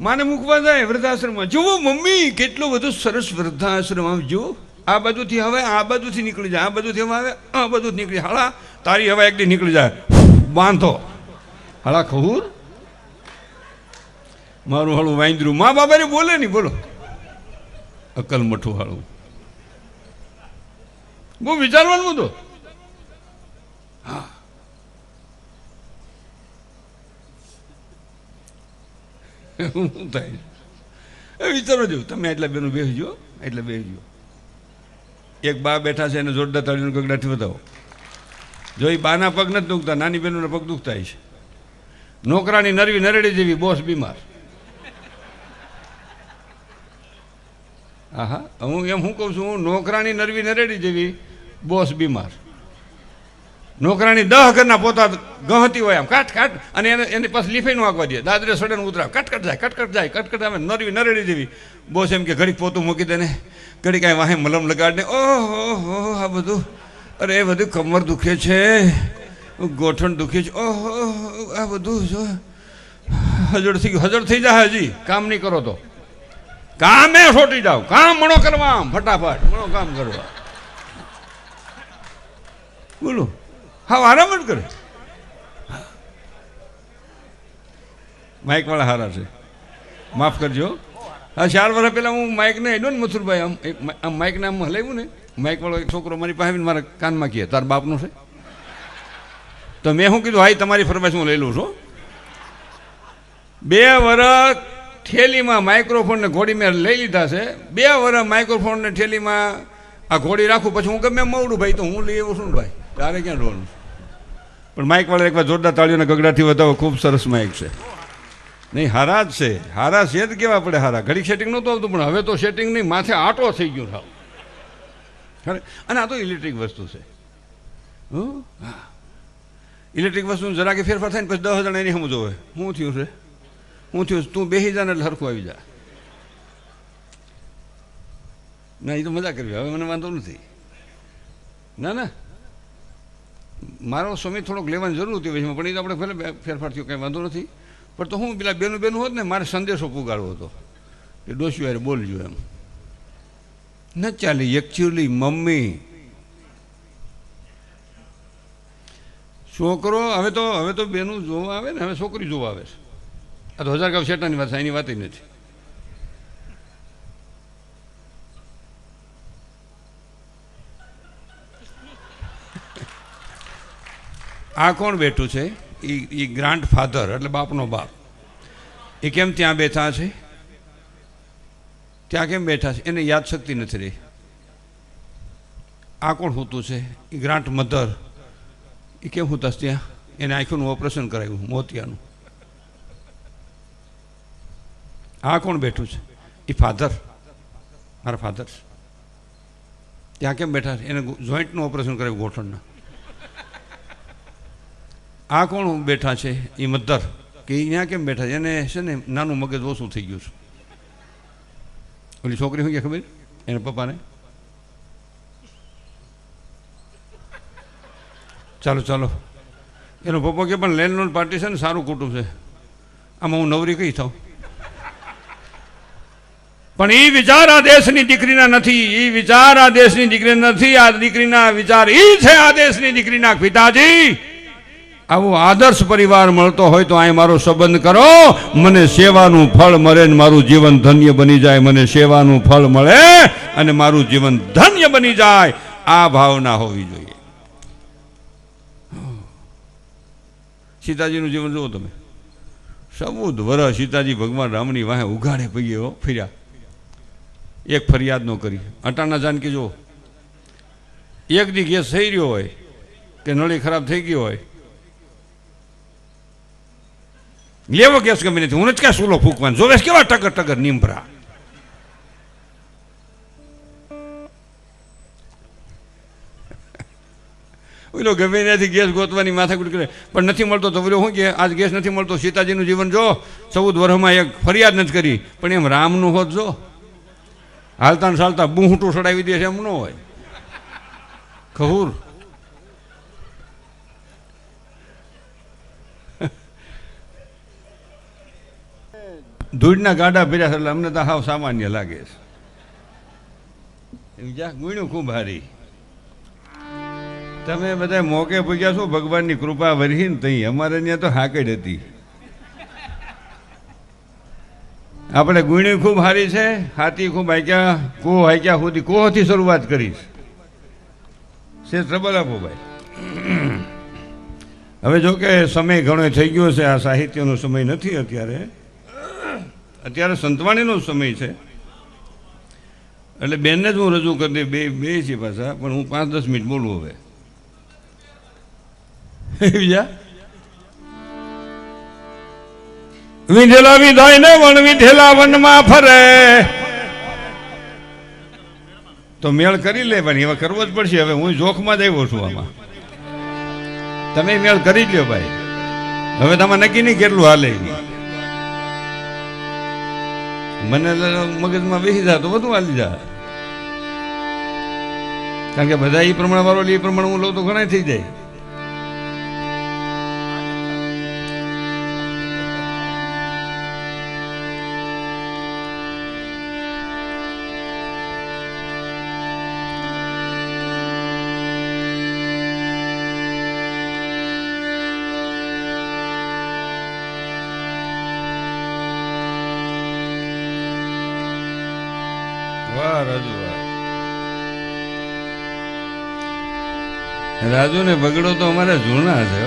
માને મૂકવા જાય વૃદ્ધાશ્રમમાં. જુઓ મમ્મી, કેટલો બધું સરસ વૃદ્ધાશ્રમ. આમ જુઓ, આ બાજુથી હવે, આ બાજુથી નીકળી જાય, આ બાજુથી હવે આવે, આ બાજુ નીકળી હાળા તારી હવે એકદી નીકળી જાય. બાંધો. હાળા ખહૂર. મારું હાળું વાંદરું. મા બાબાને બોલે નહીં, બોલો. અકલ મઠું હાળું બહુ વિચારવાનું તો શું થાય એ વિચારો જો, તમે એટલા બેનું બેસજો એટલે બેસજો. એક બા બેઠા છે એને જોરદાર તાળીનો ગગડાથી બતાવો જો એ બાના પગ નથી દુખતા, નાની બહેનોના પગ દુખતા છે નોકરાની નરવી નરેડી જેવી બોસ બીમાર. હા હું એમ હું કહું છું, હું નોકરાની નરવી નરેડી જેવી બોસ બીમાર. નોકરાની દહ ઘરના પોતા ગહતી હોય આમ કાટ કાટ અને એને એની પાસે લીફાઈ વાગવા દે. દાદરે સડન ઉતરાવ. કટકટ જાય કટકટ જાય કટકટ આવે. નરવી નરેડી જેવી. બોસ એમ કે, ઘડીક પોતું મૂકી દે ને. ઘડી કાંઈ વાહે મલમ લગાડ ને. ઓહો, હો, આ બધું. અરે, એ બધું કમર દુખે છે. ગોઠણ દુખે છે. ઓહો, આ બધું જો. હજળ થઈ ગયું. હજળ થઈ જાય હજી. કામ નહીં કરો તો. કામે છોટી જાઓ. કામ મણો કરવા આમ, ફટાફટ. મણો કામ કરવા. બોલો. હા, આરામ કરે. માઇક વાળા હારા છે. માફ કરજો. હા, ચાર વર્ષ પહેલાં હું માઇકને હેડો ને મથુરભાઈ, આમ આમ માઇકને આમ હલાવ્યું ને માઇક વાળો એક છોકરો મારી પાસે મારા કાનમાં કહે, તાર બાપનું છે? તો મેં શું કીધું હાઈ તમારી ફરમાઈશ હું લઈ લઉં છું. બે વર્ષ થેલીમાં માઇક્રોફોનને ઘોડી મેં લઈ લીધા છે. બે વર્ષ માઇક્રોફોનને થેલીમાં આ ઘોડી રાખું, પછી હું ગમે મવડું ભાઈ, તો હું લઈ આવું છું ને, ભાઈ. તારે ક્યાં ઢોળવું પણ માઇક વાળા એકવાર જોરદાર તાળીઓના ગગડાથી વધાવો, ખૂબ સરસ માઇક છે. નહીં, હારા જ છે. હારા છે જ કેવા પડે હારા? ઘડી સેટિંગ નહોતું આવતું, પણ હવે તો સેટિંગ નહીં, માથે આટો થઈ ગયું સાવ ખરે? અને આ તો ઇલેક્ટ્રિક વસ્તુ છે. હં? ઇલેક્ટ્રિક વસ્તુ જરા કે ફેરફાર થાય ને પછી દસ જણા એની સમજ હોય શું થયું છે? શું થયું? તું બેસી જા એટલે હરખું આવી જા. ના એ તો મજા કરવી હવે મને વાંધો નથી. ના ના. મારો સમય થોડોક લેવાની જરૂર હતી વચમાં પણ એ તો આપણે ભલે ફેરફાર થયો, કંઈ વાંધો નથી. પણ તો હું પેલા બેનું બેનું હોત ને, મારે સંદેશો પુગાડવો હતો. કે ડોસ્યું બોલજો એમ. ન ચાલે એકચ્યુઅલી મમ્મી. છોકરો, હવે તો હવે તો બેનું જોવા આવે ને, હવે છોકરી જોવા આવે છે. આ તો હજાર ગાવ શેટાની વાત એની વાત નથી. આ કોણ બેઠું છે? એ એ ગ્રાન્ડ ફાધર એટલે બાપનો બાપ. એ કેમ ત્યાં બેઠા છે? ત્યાં કેમ બેઠા છે? એને યાદશક્તિ નથી રહી. આ કોણ હોતું છે? એ ગ્રાન્ટ મધર એ કેમ હોતા ત્યાં? એને આંખોનું ઓપરેશન કરાવ્યું, મોતિયાનું. આ કોણ બેઠું છે? એ ફાધર મારા ફાધર ત્યાં કેમ બેઠા છે? એને જોઈન્ટનું ઓપરેશન કરાવ્યું ગોઠણના. આ કોણ બેઠા છે? એ મધર કે અહીંયા કેમ બેઠા છે? એને છે ને નાનું મગજ ઓછું થઈ ગયું છે. ઓલી છોકરી શું કે ખબર? એના પપ્પાને? ચાલો ચાલો. એનો પપ્પા કે પણ લેન્ડલોડ પાર્ટી છે ને સારું કુટુંબ છે. આમાં હું નવરી કઈ થાઉં? પણ એ વિચાર આ દેશની દીકરીના નથી. એ વિચાર આ દેશની દીકરી નથી. આ દીકરીના વિચાર એ છે આ દેશની દીકરીના પિતાજી. આવો આદર્શ પરિવાર મળતો હોય તો અહીં મારો સંબંધ કરો. મને સેવાનું ફળ મળે ને મારું જીવન ધન્ય બની જાય. મને સેવાનું ફળ મળે અને મારું જીવન ધન્ય બની જાય. આ ભાવના હોવી જોઈએ. સીતાજીનું જીવન જુઓ તમે. સબૂત વરસ સીતાજી ભગવાન રામની વાહે ઉઘાડે પગીઓ ફર્યા. એક ફરિયાદ ન કરી. અટાણા જાનકી જુઓ. એક દી ગેસ થઈ રહ્યો હોય કે નળી ખરાબ થઈ ગયો હોય. લેવો ગેસ ગમે નથી? હું જ ક્યાં સુલો ફૂંકવાનો. જોવે કેવા ટગર ટગર નીમભરા. ઓલો ગમે ત્યાંથી ગેસ ગોતવાની માથાકૂટ કરે. પણ નથી મળતો તો બોલો શું કે આજ ગેસ નથી મળતો. સીતાજીનું જીવન જો ચૌદ વર્ષમાં એક ફરિયાદ નથી કરી. પણ એમ રામનું હોત જો. હાલતા ને ચાલતા બૂહટું સડાવી દે છે એમ ન હોય. ખહૂર. ધૂળના ગાડા ભર્યા એટલે અમને તો હાવ સામાન્ય લાગે છે. એમ જ્યાં ગુણ્યું ખૂબ હારી તમે બધા મોકે પૂજ્યા છો, ભગવાનની કૃપા વરહી ને તહીં અમારે ત્યાં તો હાકડ હતી. આપણે ગુણી ખૂબ હારી છે, હાથી ખૂબ હાક્યા કોહ હાક્યા સુધી કોહથી શરૂઆત કરીશ. છે ટ્રબલ આપો ભાઈ. હવે જો કે સમય ઘણો થઈ ગયો છે, આ સાહિત્યનો સમય નથી અત્યારે. અત્યારે સંતવાણીનો સમય છે. એટલે બેનને જ હું રજૂ કરી દઈ બે બે છે પાછા, પણ હું પાંચ દસ મિનિટ બોલું હવે. બીજા? વિંધેલા વિધાય ને વણ વિધેલા વનમાં ફરે. તો મેળ કરી લે, પણ હવે કરવો જ પડશે. હવે હું જોખમાં જ આવ્યો છું આમાં. તમે મેળ કરી જ લ્યો ભાઈ. હવે તમારે નક્કી નહીં કેટલું હાલે. મને મગજમાં બેસી જા, તો બધું હાલી જા. કારણ કે બધા એ પ્રમાણે વાળો લે એ પ્રમાણે હું લઉં તો ઘણા થઈ જાય. રાજુ ને બગડો તો અમારે જૂના છે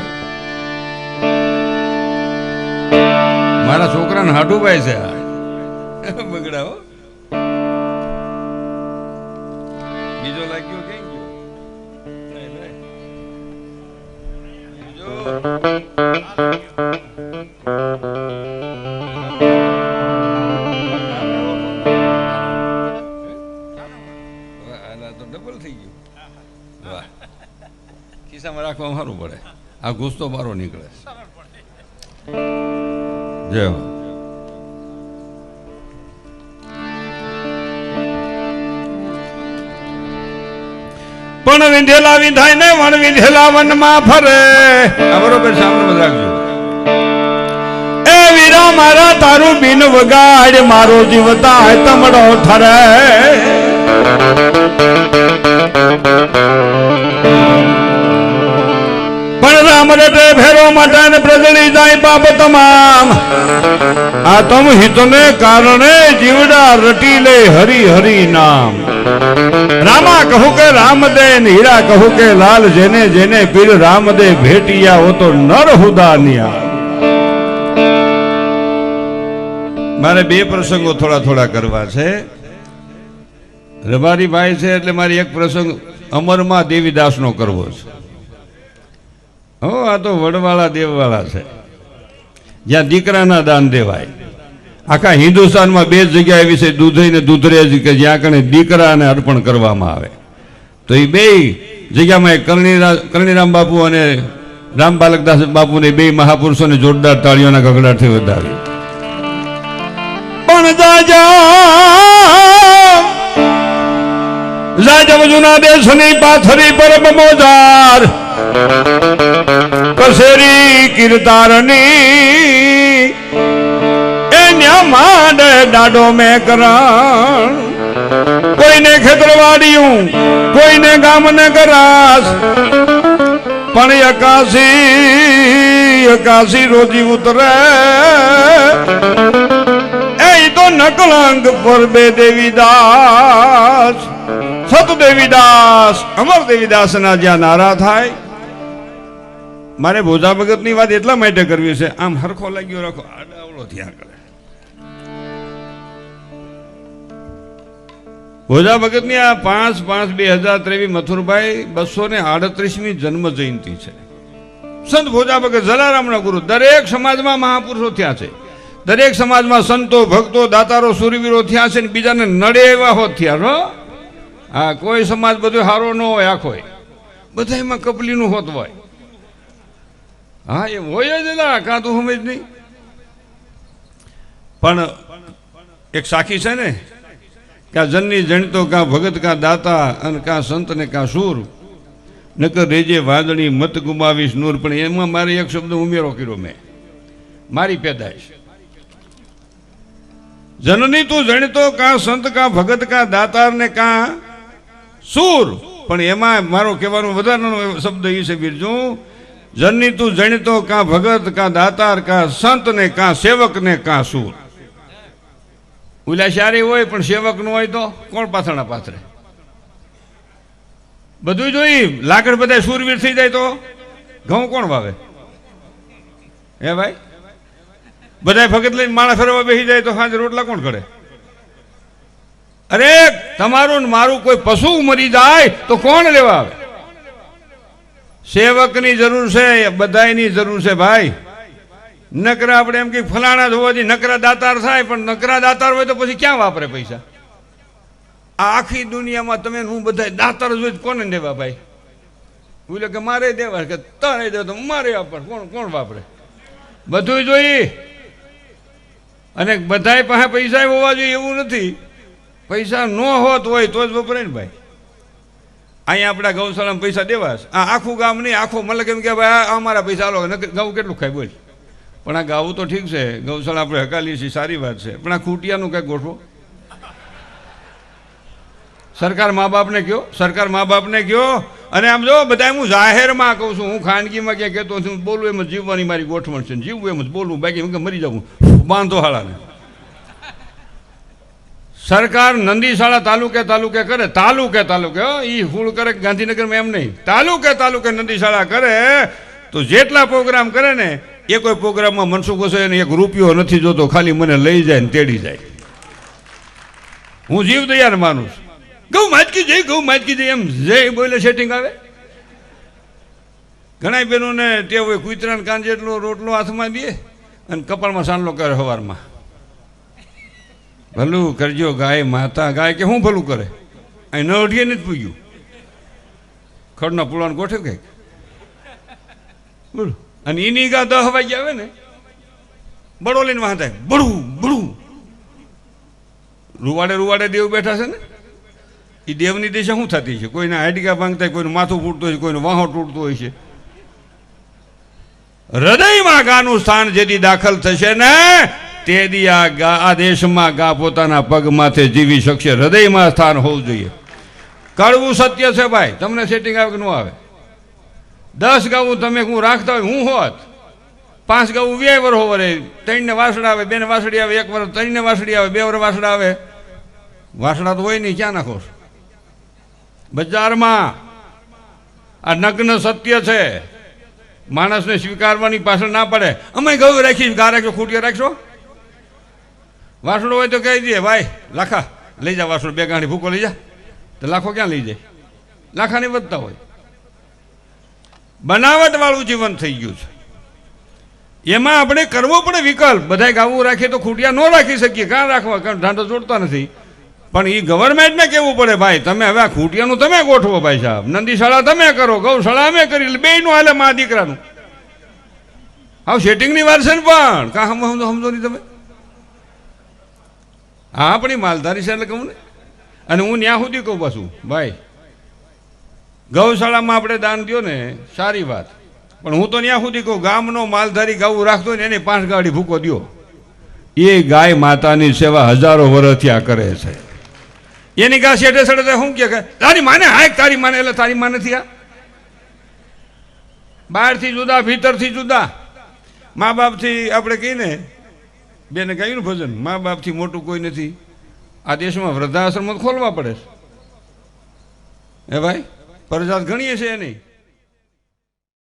મારા છોકરાને હાટુભાઈ છે આ બગડા હો બીજો લાગ્યો ગયો તો ડબલ થઈ ગયું વાહ ખિસ્સામાં રાખવા સારું પડે. આ ગુસ્સો મારો નીકળે જય પણ વિંધેલા વિંધાય ને વણ વિંધેલા વનમાં ફરે. બરોબર સામે રાખજો. એ વીરા મારા, તારું બિન વગાડ, મારો જીવતા તમડો ઠરે. રટે ફેરો માટે ને પ્રગળી જાય બાપ તમામ. આ તમ હિતને કારણે જીવડા રટી લે હરી હરી નામ. રામા કહું કે રામદેન હીરા કહું કે લાલ જેને જેને પીર રામદે ભેટિયા હો નર હુદાનિયા મારે બે પ્રસંગો થોડા થોડા કરવા છે. રબારી ભાઈ છે એટલે મારી એક પ્રસંગ અમરમાં દેવીદાસનો કરવો છે. હો, આ તો વડવાળા દેવવાળા છે. જ્યાં દીકરાના દાન દેવાય. આખા હિન્દુસ્તાનમાં બે જગ્યા એવી છે દૂધઈ ને દૂધરેજ કે જ્યાં કણે દીકરાને અર્પણ કરવામાં આવે. તો એ બે જગ્યામાં કરણીરા કરણીરામ બાપુ અને રામ બાલકદાસ બાપુને બે મહાપુરુષોને જોરદાર તાળીઓના ગગડાટથી વધાવી. પણ જાજા જાજા જુના દેશની પાથરી પર મોજાર. કસેરી કીર્તારની એ ન્યા માંડ દાડો મેં કરણ. કોઈને ખેતરવાડિયું, કોઈને ગામને કરાસ પણ એકાશી એકાશી રોજી ઉતરે. એ તો નકલંક પર બે દેવીદાસ સત દેવીદાસ અમર દેવીદાસના જ્યાં નારા થાય, મારે ભોજા ભગતની વાત એટલા માટે કરવી છે, આમ હરખો લાગ્યો રાખો આડાવડો ત્યાં કરે. ભોજા ભગતની આ પાંચ પાંચ બે હજાર ત્રેવીસ મથુરભાઈ બસો ને આડત્રીસમી જન્મ જયંતિ છે. સંત ભોજા ભગત જલારામના ગુરુ, દરેક સમાજમાં મહાપુરુષો થયા છે. દરેક સમાજમાં સંતો, ભક્તો, દાતારો, સુરવીરો થયા છે ને બીજાને નડે એવા હોત થયા હો, કોઈ સમાજ બધો સારો ન હોય, આખો બધા એમાં કપલીનું હોત હોય. હા, એ હોય જ ના કાં તો સમજ નહીં. પણ એક સાખી છે ને કાં જનની જણતો કાં ભગત કાં દાતા અને કાં સંત ને કાં સૂર. નકર રેજે વાદળી મત ગુમાવીશ નૂર, પણ એમાં મારે એક શબ્દ ઉમેરો કર્યો મેં. મારી પેદાશ જનની તું જણતો કા સંત કા ભગત કા દાતાર ને કા સૂર. પણ એમાં મારો કહેવાનો વધારાનો શબ્દ એ છે બિરજુ જનની તું જણીતો કાં ભગત કાં દાતાર કાં સંત ને કાં સેવક ને કાં સૂર. ઉલાશારી હોય પણ સેવકનું હોય તો કોણ પાથરણા પાથરે? બધું જોઈ લાકડ બધા સૂરવીર થઈ જાય તો ઘઉં કોણ વાવે? હે ભાઈ? બધા ભગત લઈને માણસ ફરવા બેસી જાય તો સાંજે રોટલા કોણ કરે અરે, તમારું મારું કોઈ પશુ મરી જાય તો કોણ લેવા આવે? સેવકની જરૂર છે, બધાયની જરૂર છે ભાઈ. નકરા આપણે એમ કે ફલાણા જ હોવાથી નકરા દાતાર થાય, પણ નકરા દાતાર હોય તો પછી ક્યાં વાપરે પૈસા? આ આખી દુનિયામાં તમે હું બધા દાતાર જોઈ કોને દેવા ભાઈ? બોલે કે મારે દેવા, કે તારે દેવા તો મારે વાપર કોણ કોણ વાપરે? બધું જોઈએ. અને બધાય પાસે પૈસા હોવા જોઈએ એવું નથી. પૈસા ન હોત હોય તો જ વપરાય ને ભાઈ. અહીંયા આપણા ગૌશાળામાં પૈસા દેવા આ આખું ગામ નહીં, આખો મતલબ એમ કે ભાઈ અમારા પૈસા આલો. ગાવું કેટલું ખાય બોલ. પણ આ ગાવું તો ઠીક છે. ગૌશાળા આપણે હકાલીએ છીએ, સારી વાત છે. પણ આ ખૂટિયાનું કંઈક ગોઠવો. સરકાર મા બાપને કયો સરકાર મા બાપને કયો અને આમ જો, બધા હું જાહેરમાં કહું છું. હું ખાનગીમાં ક્યાં કહેતો છું બોલું એમ જ જીવવાની મારી ગોઠવણ છે. જીવવું એમ જ બોલવું બાકી કે મરી જવું બાંધો હાળાને. સરકાર નંદીશાળા તાલુકે તાલુકે કરે, તાલુકે તાલુકે એ ફૂળ કરે ગાંધીનગરમાં એમ નહીં. તાલુકે તાલુકે નંદીશાળા કરે, તો જેટલા પ્રોગ્રામ કરે ને, એ કોઈ પ્રોગ્રામમાં મનસુખ એને એક રૂપિયો નથી જોતો, ખાલી મને લઈ જાય ને તેડી જાય. હું જીવ દયાને માનું છું. ગૌ માજકી જઈ ગૌ માજકી જઈ એમ જય બોલે સેટિંગ આવે. ઘણા બહેનોને તે હોય કૂતરાને કાંજેટલો રોટલો હાથમાં દે અને કપાળમાં સાંડલો કરે સવારમાં ભલું કરજો ગાય, માતા, ગાય કે શું ભલું કરે? અહીં ન અઢીએ નથી પૂગ્યું. ખડના પુલાણ ગોઠવ કંઈક? બોલો. અને એની ગા દહ વાગે આવે ને, બળો લઈને વાહ થાય બળું રૂવાડે રૂવાડે દેવ બેઠા છે ને એ દેવની દિશા શું થતી છે? કોઈને હાડકા ભાંગતા હોય, કોઈનું માથું ફૂટતું હોય છે કોઈનું વાહો તૂટતું હોય છે. હૃદયમાં ગાનું સ્થાન જેથી દાખલ થશે ને તે દી આ ગા, આ દેશમાં ગા પોતાના પગ માથે જીવી શકશે, હૃદયમાં સ્થાન હોવું જોઈએ. કડવું સત્ય છે ભાઈ, તમને સેટિંગ આવે કે ન આવે? દસ ગાવું તમે હું રાખતા હોય, હું હોત. પાંચ ગાવું વ્યાય વર હોવરે ત્રણને વાસડા આવે, બેને વાસડી આવે, એક વર ત્રણને વાસડી આવે, બે વર વાસડા આવે. વાસડા તો હોય નહીં, ક્યાં નાખો બજારમાં આ નગ્ન સત્ય છે. માણસને સ્વીકારવાની પાછળ ના પડે. અમે ગયું રાખી ગા રાખશો ખૂટીઓ રાખશો વાસણો હોય તો કહી દે ભાઈ, લાખા, લઈ જા વાસણો, બે ગાંઠી ભૂકો લઈ જા. તો લાખો ક્યાં લઈ જાય? લાખાની વધતા હોય. બનાવટવાળું જીવન થઈ ગયું છે. એમાં આપણે કરવો પડે વિકલ્પ. બધાય ગાવું રાખીએ તો ખૂટિયા ન રાખી શકીએ. કાં રાખવા? કારણ ઢાંઢો જોડતા નથી. પણ એ ગવર્મેન્ટને કેવું પડે, ભાઈ, તમે હવે આ ખૂટિયાનું તમે ગોઠવો ભાઈ સાહેબ. નંદીશાળા તમે કરો, ગૌશાળા અમે કરી બેયનું હાલે, મા દીકરાનું. હા સેટિંગની વાર છે ને પણ. કાં સમજો સમજો નહીં તમે? હા આપણી માલધારી છે એટલે કહું ને. અને હું ત્યાં સુધી કહું પાછું, ભાઈ, ગૌશાળામાં આપણે દાન દો ને, સારી વાત. પણ હું તો ત્યાં સુધી કહું, ગામનો માલધારી ગાવું રાખતો ને, એને પાંચ ગાડી ભૂકો દો એ ગાય માતાની સેવા હજારો વર્ષથી આ કરે છે. એની ગા શેઠે સડે શું કે તારી માને હાય તારી માને, એટલે તારી માને નથી આ બહારથી જુદા, ભીતરથી જુદા. મા બાપથી આપણે કહીએ ને બેને ને ભજન. મા બાપથી મોટું કોઈ નથી. આ દેશમાં વૃદ્ધાશ્રમ ખોલવા પડે છે. હે ભાઈ? ફરજિયાત ગણીએ છે નહીં.